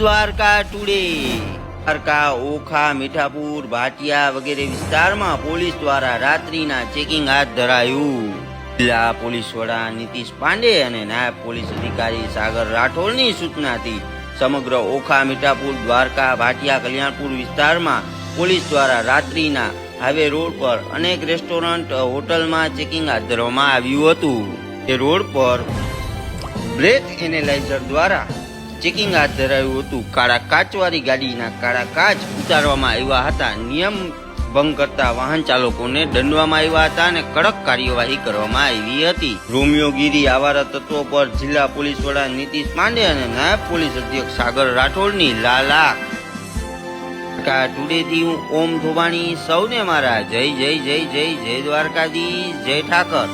Dwarka today. Dwarka, Okha, Mithapur, Bhatia વગેરે વિસ્તારમાં police દ્વારા રાત્રિના ચેકિંગ હાથ ધરાયું. જિલ્લા પોલીસ વડા નીતિશ પાંડે અને નાયબ પોલીસ અધિકારી સાગર રાઠોડની સૂચનાથી સમગ્ર ઓખા, મીઠાપુર, દ્વારકા, ભાટિયા, કલ્યાણપુર વિસ્તારમાં પોલીસ દ્વારા રાત્રિના હાઈવે રોડ પર અનેક રેસ્ટોરન્ટ હોટલમાં ચેકિંગ હાથ ધરવામાં આવ્યું હતું. તે રોડ પર બ્રેથ એનેલાઇઝર દ્વારા ચેકિંગ હાથ ધરાયું હતું. કાળા કાચવાળી ગાડીના કાળા કાચ ઉતારવામાં આવ્યા હતા. નિયમ ભંગ કરતા વાહન ચાલકોને દંડવામાં આવ્યા હતા અને કડક કાર્યવાહી કરવામાં આવી હતી. રોમિયોગીરી આવારા તત્વો પર જિલ્લા પોલીસ વડા નીતિશ પાંડે અને નાયબ પોલીસ અધ્યક્ષ સાગર રાઠોડની લાલા. ટુડેથી હું ઓમ ધોબાણી, સૌને મારા જય જય જય જય જય દ્વારકાધીશ. જય ઠાકર.